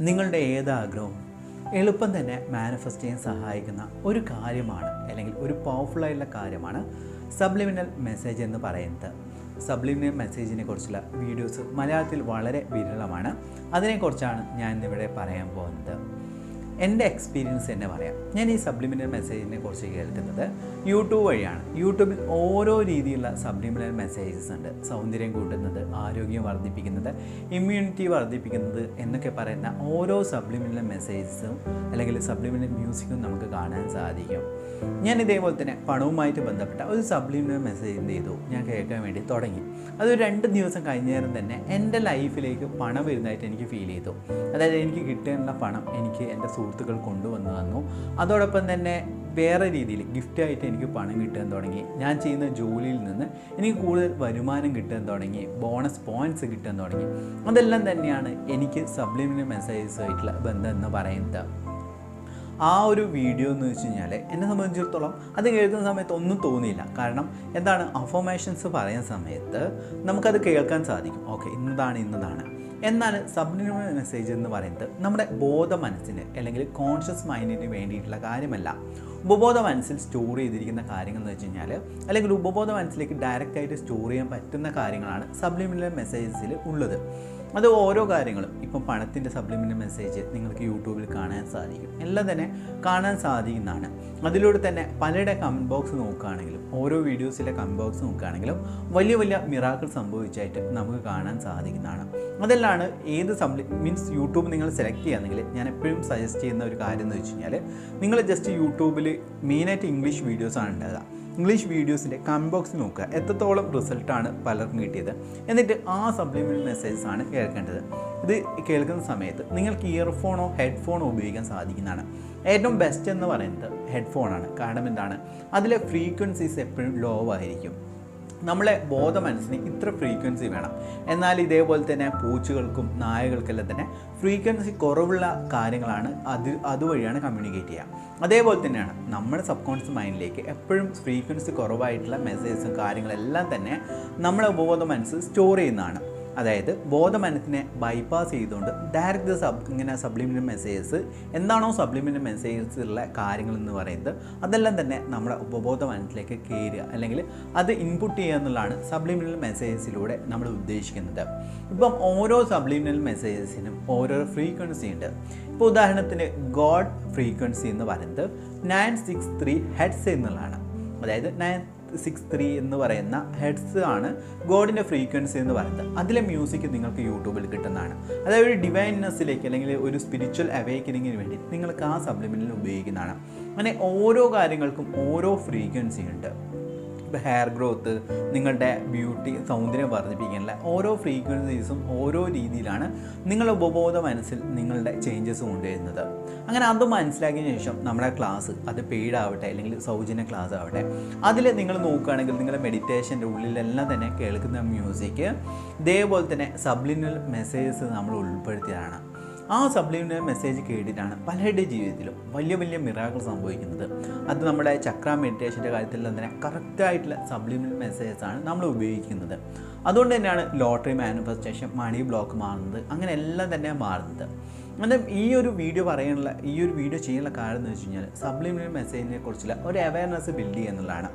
നിങ്ങളുടെ ഏത് ആഗ്രഹവും എളുപ്പം തന്നെ മാനിഫെസ്റ്റ് ചെയ്യാൻ സഹായിക്കുന്ന ഒരു കാര്യമാണ് അല്ലെങ്കിൽ ഒരു പവർഫുൾ ആയിട്ടുള്ള കാര്യമാണ് സബ്ലിമിനൽ മെസ്സേജ് എന്ന് പറയുന്നത്. സബ്ലിമിനൽ മെസ്സേജിനെ കുറിച്ചുള്ള വീഡിയോസ് മലയാളത്തിൽ വളരെ വിരളമാണ്. അതിനെക്കുറിച്ചാണ് ഞാൻ ഇന്നിവിടെ പറയാൻ പോകുന്നത്. എന്റെ എക്സ്പീരിയൻസ് തന്നെ പറയാം. ഞാൻ ഈ സബ്ലിമിനൽ മെസ്സേജിനെ കുറിച്ച് കേൾക്കുന്നത് യൂട്യൂബ് വഴിയാണ്. യൂട്യൂബിൽ ഓരോ രീതിയിലുള്ള സബ്ലിമിനൽ മെസ്സേജസ് ഉണ്ട്. സൗന്ദര്യം കൂട്ടുന്നത് ആരോഗ്യം വർദ്ധിപ്പിക്കുന്നത് ഇമ്മ്യൂണിറ്റി വർദ്ധിപ്പിക്കുന്നത് എന്നൊക്കെ പറയുന്ന ഓരോ സബ്ലിമിനൽ മെസ്സേജസും അല്ലെങ്കിൽ സബ്ലിമിനൽ മ്യൂസിക്കും നമുക്ക് കാണാൻ സാധിക്കും. ഞാൻ ഇതേപോലെ തന്നെ പണവുമായിട്ട് ബന്ധപ്പെട്ട ഒരു സബ്ലിമിനൽ മെസ്സേജ് എന്ത് ചെയ്തു? ഞാൻ കേൾക്കാൻ വേണ്ടി തുടങ്ങി. അത് രണ്ട് ദിവസം കഴിഞ്ഞ നേരം തന്നെ എന്റെ ലൈഫിലേക്ക് പണം വരുന്നതായിട്ട് എനിക്ക് ഫീൽ ചെയ്തു. അതായത് എനിക്ക് കിട്ടേണ്ട പണം എനിക്ക് എന്റെ സുഹൃത്തുക്കൾ കൊണ്ടുവന്നു തന്നു. അതോടൊപ്പം തന്നെ വേറെ രീതിയിൽ ഗിഫ്റ്റ് ആയിട്ട് എനിക്ക് പണം കിട്ടാൻ തുടങ്ങി. ഞാൻ ചെയ്യുന്ന ജോലിയിൽ നിന്ന് എനിക്ക് കൂടുതൽ വരുമാനം കിട്ടാൻ തുടങ്ങി. ബോണസ് പോയിന്റ്സ് കിട്ടാൻ തുടങ്ങി. അതെല്ലാം തന്നെയാണ് എനിക്ക് സബ്ലിമിനൽ മെസ്സേജസുമായിട്ടുള്ള ബന്ധം എന്ന് പറയുന്നത്. ആ ഒരു വീഡിയോ എന്ന് വെച്ച് കഴിഞ്ഞാൽ എന്നെ സംബന്ധിച്ചിടത്തോളം അത് കേൾക്കുന്ന സമയത്ത് ഒന്നും തോന്നിയില്ല. കാരണം എന്താണ്? അഫോമേഷൻസ് പറയുന്ന സമയത്ത് നമുക്കത് കേൾക്കാൻ സാധിക്കും. ഓക്കെ ഇന്നതാണ് ഇന്നതാണ്. എന്നാൽ സബ്ലിമിനൽ മെസ്സേജ് എന്ന് പറയുന്നത് നമ്മുടെ ബോധ മനസ്സിന് അല്ലെങ്കിൽ കോൺഷ്യസ് മൈൻഡിന് വേണ്ടിയിട്ടുള്ള കാര്യമല്ല. ഉപബോധ മനസ്സിൽ സ്റ്റോർ ചെയ്തിരിക്കുന്ന കാര്യങ്ങൾ എന്ന് വെച്ച് കഴിഞ്ഞാൽ അല്ലെങ്കിൽ ഉപബോധ മനസ്സിലേക്ക് ഡയറക്റ്റ് ആയിട്ട് സ്റ്റോർ ചെയ്യാൻ പറ്റുന്ന കാര്യങ്ങളാണ് സബ്ലിമിനൽ മെസ്സേജസിൽ ഉള്ളത്. അത് ഓരോ കാര്യങ്ങളും ഇപ്പം പണത്തിന്റെ സപ്ലിമെന്റ് മെസ്സേജ് നിങ്ങൾക്ക് യൂട്യൂബിൽ കാണാൻ സാധിക്കും. എല്ലാം തന്നെ കാണാൻ സാധിക്കുന്നതാണ്. അതിലൂടെ തന്നെ പലരുടെ കമന്റ് ബോക്സ് നോക്കുകയാണെങ്കിലും ഓരോ വീഡിയോസിലെ കമന്റ് ബോക്സ് നോക്കുകയാണെങ്കിലും വലിയ വലിയ മിറാക്കൾ സംഭവിച്ചായിട്ട് നമുക്ക് കാണാൻ സാധിക്കുന്നതാണ്. അതെല്ലാം ഏത് സബ്ലി മീൻസ് യൂട്യൂബ് നിങ്ങൾ സെലക്ട് ചെയ്യുകയാണെങ്കിൽ ഞാൻ എപ്പോഴും സജസ്റ്റ് ചെയ്യുന്ന ഒരു കാര്യം എന്ന് വെച്ച് കഴിഞ്ഞാൽ നിങ്ങൾ ജസ്റ്റ് യൂട്യൂബിൽ മെയിനായിട്ട് ഇംഗ്ലീഷ് വീഡിയോസാണ് ഉണ്ടാകുക ഇംഗ്ലീഷ് വീഡിയോസിന്റെ കമന്റ് ബോക്സ് നോക്കുക. എത്രത്തോളം റിസൾട്ടാണ് പലർക്കും കിട്ടിയത്? എന്നിട്ട് ആ സപ്ലിമെന്റ് മെസ്സേജസ് ആണ് കേൾക്കേണ്ടത്. ഇത് കേൾക്കുന്ന സമയത്ത് നിങ്ങൾക്ക് ഇയർഫോണോ ഹെഡ്ഫോണോ ഉപയോഗിക്കാൻ സാധിക്കുന്നതാണ്. ഏറ്റവും ബെസ്റ്റ് എന്ന് പറയുന്നത് ഹെഡ്ഫോണാണ് കാരണം എന്താണ്? അതിലെ ഫ്രീക്വൻസീസ് എപ്പോഴും ലോ ആയിരിക്കും. നമ്മളെ ബോധ മനസ്സിന് ഇത്ര ഫ്രീക്വൻസി വേണം. എന്നാൽ ഇതേപോലെ തന്നെ പൂച്ചകൾക്കും നായകൾക്കെല്ലാം തന്നെ ഫ്രീക്വൻസി കുറവുള്ള കാര്യങ്ങളാണ് അത് അതുവഴിയാണ് കമ്മ്യൂണിക്കേറ്റ് ചെയ്യുക. അതേപോലെ തന്നെയാണ് നമ്മുടെ സബ് കോൺഷ്യസ് മൈൻഡിലേക്ക് എപ്പോഴും ഫ്രീക്വൻസി കുറവായിട്ടുള്ള മെസ്സേജസും കാര്യങ്ങളെല്ലാം തന്നെ നമ്മുടെ ബോധമനസ്സ് സ്റ്റോർ ചെയ്യുന്നതാണ്. അതായത് ബോധമനത്തിനെ ബൈപ്പാസ് ചെയ്തുകൊണ്ട് ഡയറക്റ്റ് സബ് ഇങ്ങനെ സബ്ലിമിനൽ മെസ്സേജസ് എന്താണോ സബ്ലിമിനൽ മെസ്സേജസ് ഉള്ള കാര്യങ്ങൾ എന്ന് പറയുന്നത് അതെല്ലാം തന്നെ നമ്മുടെ ഉപബോധ മനസ്സിലേക്ക് കയറുക അല്ലെങ്കിൽ അത് ഇൻപുട്ട് ചെയ്യുക എന്നുള്ളതാണ് സബ്ലിമിനൽ മെസ്സേജസിലൂടെ നമ്മൾ ഉദ്ദേശിക്കുന്നത്. ഇപ്പം ഓരോ സബ്ലിമിനൽ മെസ്സേജസിനും ഓരോ ഫ്രീക്വൻസി ഉണ്ട്. ഇപ്പോൾ ഉദാഹരണത്തിന് ഗോഡ് ഫ്രീക്വൻസി എന്ന് പറയുന്നത് നയൻ സിക്സ് ത്രീ ഹെഡ്സ് എന്നുള്ളതാണ്. അതായത് നയൻ സിക്സ് ത്രീ എന്ന് പറയുന്ന ഹെഡ്സ് ആണ് ഗോഡിന്റെ ഫ്രീക്വൻസി എന്ന് പറയുന്നത്. അതിലെ മ്യൂസിക് നിങ്ങൾക്ക് യൂട്യൂബിൽ കിട്ടുന്നതാണ്. അതായത് ഒരു ഡിവൈൻനെസ്സിലേക്ക് അല്ലെങ്കിൽ ഒരു സ്പിരിച്വൽ അവേക്കനിങ്ങിന് വേണ്ടി നിങ്ങൾക്ക് ആ സപ്ലിമെന്റിൽ ഉപയോഗിക്കുന്നതാണ്. അങ്ങനെ ഓരോ കാര്യങ്ങൾക്കും ഓരോ ഫ്രീക്വൻസി ഉണ്ട്. ഹെയർ ഗ്രോത്ത് നിങ്ങളുടെ ബ്യൂട്ടി സൗന്ദര്യം വർദ്ധിപ്പിക്കാനുള്ള ഓരോ ഫ്രീക്വൻസീസും ഓരോ രീതിയിലാണ് നിങ്ങളുടെ ഉപബോധ മനസ്സിൽ നിങ്ങളുടെ ചേഞ്ചസ് കൊണ്ടുവരുന്നത്. അങ്ങനെ അത് മനസ്സിലാക്കിയ ശേഷം നമ്മുടെ ക്ലാസ് അത് പെയ്ഡ് ആവട്ടെ അല്ലെങ്കിൽ സൗജന്യ ക്ലാസ് ആവട്ടെ അതിൽ നിങ്ങൾ നോക്കുകയാണെങ്കിൽ നിങ്ങളുടെ മെഡിറ്റേഷന്റെ ഉള്ളിലെല്ലാം തന്നെ കേൾക്കുന്ന മ്യൂസിക് ഇതേപോലെ തന്നെ സബ്ലിനൽ മെസ്സേജസ് നമ്മൾ ഉൾപ്പെടുത്തിയതാണ്. ആ സബ്ലിമിനൽ മെസ്സേജ് കേട്ടിട്ടാണ് പലരുടെ ജീവിതത്തിലും വലിയ വലിയ മിറാക്കൾ സംഭവിക്കുന്നത്. അത് നമ്മുടെ ചക്ര മെഡിറ്റേഷന്റെ കാര്യത്തിൽ തന്നെ കറക്റ്റായിട്ടുള്ള മെസ്സേജസ് ആണ് നമ്മൾ ഉപയോഗിക്കുന്നത്. അതുകൊണ്ട് തന്നെയാണ് ലോട്ടറി മാനിഫെസ്റ്റേഷൻ മണി ബ്ലോക്ക് മാറുന്നത് അങ്ങനെ എല്ലാം തന്നെ മാറുന്നത്. അന്നേരം ഈ ഒരു വീഡിയോ പറയാനുള്ള ഈ ഒരു വീഡിയോ ചെയ്യാനുള്ള കാര്യം എന്ന് വെച്ച് കഴിഞ്ഞാൽ സബ്ലിമിനൽ മെസ്സേജിനെ കുറിച്ചുള്ള ഒരു അവയർനെസ് ബിൽഡ് ചെയ്യുക എന്നുള്ളതാണ്.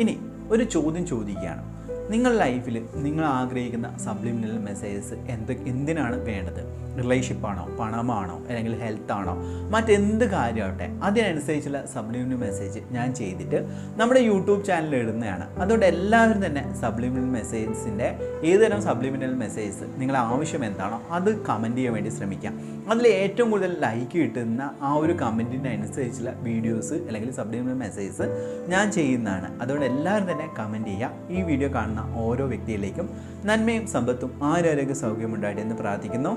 ഇനി ഒരു ചോദ്യം ചോദിക്കുകയാണ്. നിങ്ങൾ ലൈഫിൽ നിങ്ങൾ ആഗ്രഹിക്കുന്ന സബ്ലിമിനൽ മെസ്സേജസ് എന്ത് എന്തിനാണ് വേണ്ടത്? റിലേഷൻഷിപ്പാണോ പണമാണോ അല്ലെങ്കിൽ ഹെൽത്ത് ആണോ? മറ്റെന്ത് കാര്യമാവട്ടെ അതിനനുസരിച്ചുള്ള സബ്ലിമിനൽ മെസ്സേജ് ഞാൻ ചെയ്തിട്ട് നമ്മുടെ യൂട്യൂബ് ചാനലിൽ ഇടുന്നതാണ്. അതുകൊണ്ട് എല്ലാവരും തന്നെ സബ്ലിമിനൽ മെസ്സേജസിന്റെ ഏതുതരം സബ്ലിമിനൽ മെസ്സേജസ് നിങ്ങളുടെ ആവശ്യം എന്താണോ അത് കമന്റ് ചെയ്യാൻ വേണ്ടി ശ്രമിക്കാം. അതിൽ ഏറ്റവും കൂടുതൽ ലൈക്ക് കിട്ടുന്ന ആ ഒരു കമന്റിന്റെ അനുസരിച്ചുള്ള വീഡിയോസ് അല്ലെങ്കിൽ സബ്ലിമിനൽ മെസ്സേജസ് ഞാൻ ചെയ്യുന്നതാണ്. അതുകൊണ്ട് എല്ലാവരും തന്നെ കമന്റ് ചെയ്യുക. ഈ വീഡിയോ കാണുന്ന ഓരോ വ്യക്തിയിലേക്കും നന്മയും സമ്പത്തും ആരോഗ്യ സൗഖ്യമുണ്ടായിട്ട് എന്ന് പ്രാർത്ഥിക്കുന്നു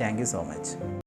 താങ്ക് സോ മച്ച്